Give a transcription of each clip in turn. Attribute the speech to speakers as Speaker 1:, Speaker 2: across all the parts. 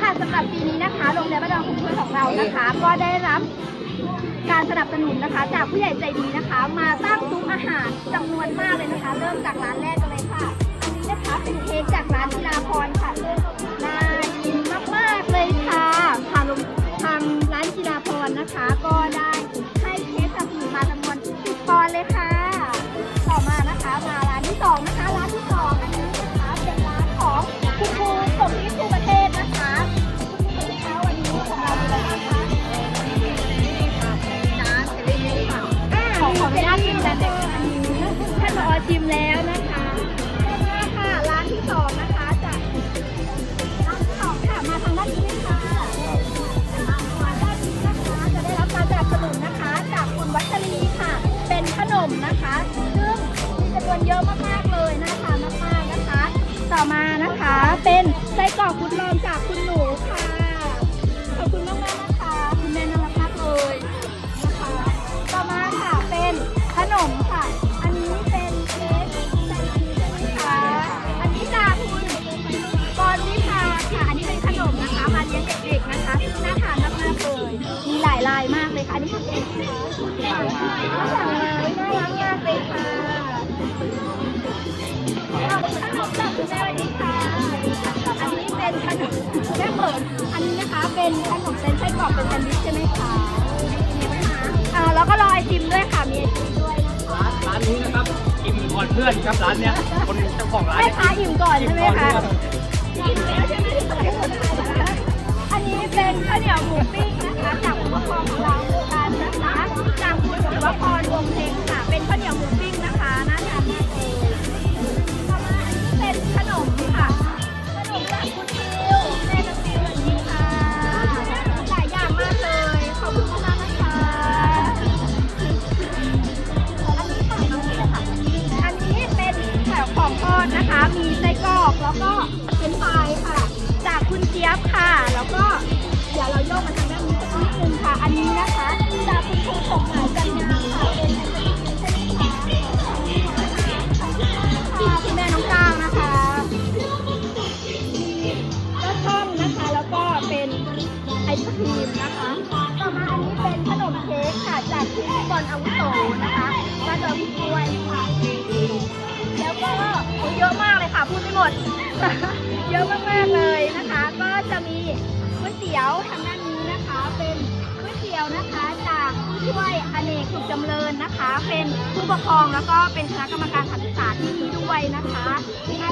Speaker 1: ค่ะสำหรับปีนี้นะคะ โรงเรียนบ้านดอนคุณช่วยของเรานะคะ ก็ได้รับการสนับสนุนนะคะ จากผู้ใหญ่ใจดีนะคะ มาตั้งซุ้มอาหารจำนวนมากเลยนะคะ เริ่มจากร้านแรกกันเลยค่ะ อันนี้นะคะเป็นเค้กจากร้านธีลาพรค่ะซึ่งน่ากินมากๆเลยค่ะทางโรงทางร้านธีลาพรนะคะ ก็ได้ ชิมแล้วอันนี้ท่านผอชิมแล้วนะ เป็นขนมเป็นไส้กรอกเป็นแซนด์วิชใช่ไหมคะอ่าแล้วก็รอไอติมด้วยค่ะ มีไอติมด้วยนะคะ
Speaker 2: ร้านร้านนี้นะครับอิ่มก่อนเพื่อนครับร้านเนี้ยคนเจ้าของร้าน
Speaker 1: แม่
Speaker 2: เนี่ย
Speaker 1: ค้าอิ่มก่อน
Speaker 2: อิ่ม
Speaker 1: ใช่ไหม
Speaker 2: ก่อน
Speaker 1: คะ
Speaker 2: เพื่อน
Speaker 1: อิ่มแล้วใช่ไหมที่ใส่หม อกแล้วก็เป็นไฟค่ะ จากคุณเจี๊ยบค่ะ แล้วก็เดี๋ยวเราโยกมาทางด้านนี้สักนิดนึงค่ะ อันนี้นะคะ จากคุณครูสมหมายจันยาค่ะเป็นไอศกรีมใช่ไหมคะค่ะคุณแม่น้องก้าวนะคะก็ช่องนะคะ แล้วก็เป็นไอศครีมนะคะ ต่อมาอันนี้เป็นขนมเค้กค่ะ จากที่บอลอาวุโสนะคะมาเจอพี่กล้วยค่ะ ด เยอะมากๆเลยนะคะ ก็จะมีก๋วยเตี๋ยวทางด้านนี้นะคะ เป็นก๋วยเตี๋ยวนะคะจากผู้ช่วยอเนกสุขจำเริญนะคะ เป็นผู้ปกครองแล้วก็เป็นคณะกรรมการการศึกษาที่นี่ด้วยนะคะ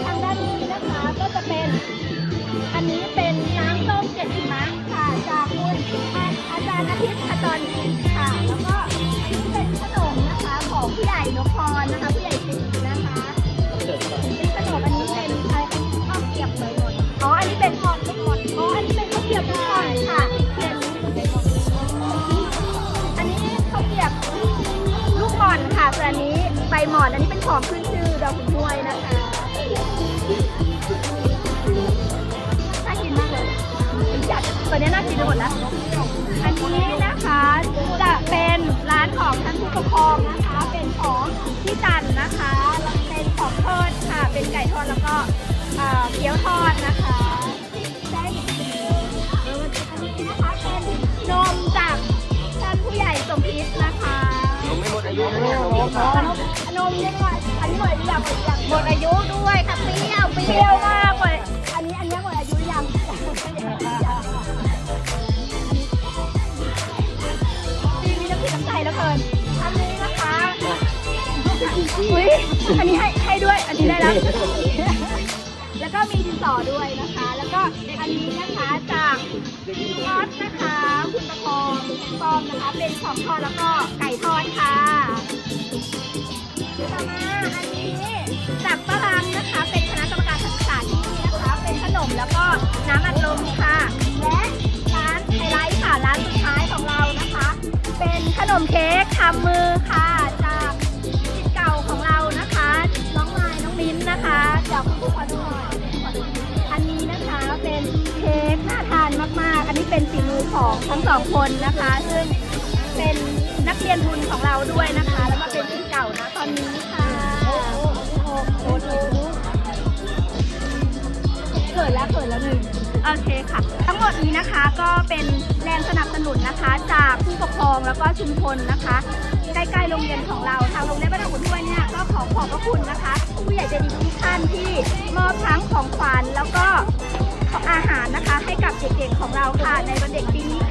Speaker 1: ทางด้านนี้นะคะก็จะเป็นอันนี้เป็นน้ำ ใบหมอนอันนี้เป็นของขึ้นชื่อดอกขุนห้วยนะคะน่ากินมากเลยจัดตัวนี้น่ากินไปหมดแล้วอันนี้นะคะจะเป็นร้านของท่านผู้ปกครองนะคะ เป็นของพี่จันนะคะแล้วเป็นของทอดค่ะ เป็นไก่ทอดแล้วก็เกี๊ยวทอดนะคะนเอออันนี้นะคะเป็นนมจากท่านผู้ใหญ่สมพิษนะคะ
Speaker 2: ไม่หมดอายุนะเนี่ย
Speaker 1: อันนี้หมดอายุยังหมดอายุด้วยค่ะเปรี้ยวเปรี้ยวมากเลยอันนี้อันนี้หมดอายุยังดีมีน้ำพริกน้ำใจแล้วเกินอันนี้นะคะอุ้ยอันนี้ให้ให้ด้วย อันนี้ได้แล้วแล้วก็มีดินสอด้วยนะคะ แล้วก็อันนี้นะคะจากทอดนะคะคุณประคองปอมนะคะ เป็นของทอดแล้วก็ไก่ทอดค่ะ ต่อมาอันนี้จากฝรั่งนะคะ เป็นคณะกรรมการการศึกษาที่นี่นะคะ เป็นขนมแล้วก็น้ำอัดลมค่ะ และร้านไฮไลท์ค่ะร้านสุดท้ายของเรานะคะ เป็นขนมเค้กทำมือค่ะจากสิทธิ์เก่าของเรานะคะ น้องไม้น้องมิ้นนะคะจากคุณผู้ขอดูหน่อยอันนี้นะคะเป็นเค้กน่าทานมากๆ อันนี้เป็นฝีมือของทั้งสองคนนะคะ ซึ่งเป็นนักเรียนทุนของเราด้วยนะคะแล้วมา เป็นที่เก่านะตอนนี้ค่ะปิดแล้วเปิดแล้วหนึ่งโอเคค่ะ ทั้งหมดนี้นะคะก็เป็นแรงสนับสนุนนะคะ จากผู้ปกครองแล้วก็ชุมชนนะคะ ใกล้ๆโรงเรียนของเราทางโรงเรียนบ้านดงขุนถ้วยเนี่ยก็ขอขอบพระคุณนะคะ ผู้ใหญ่ใจดีทุกท่านที่มอบทั้งของขวัญแล้วก็องอาหารนะคะ ให้กับเด็กๆของเราค่ะ ในวันเด็กปีนี้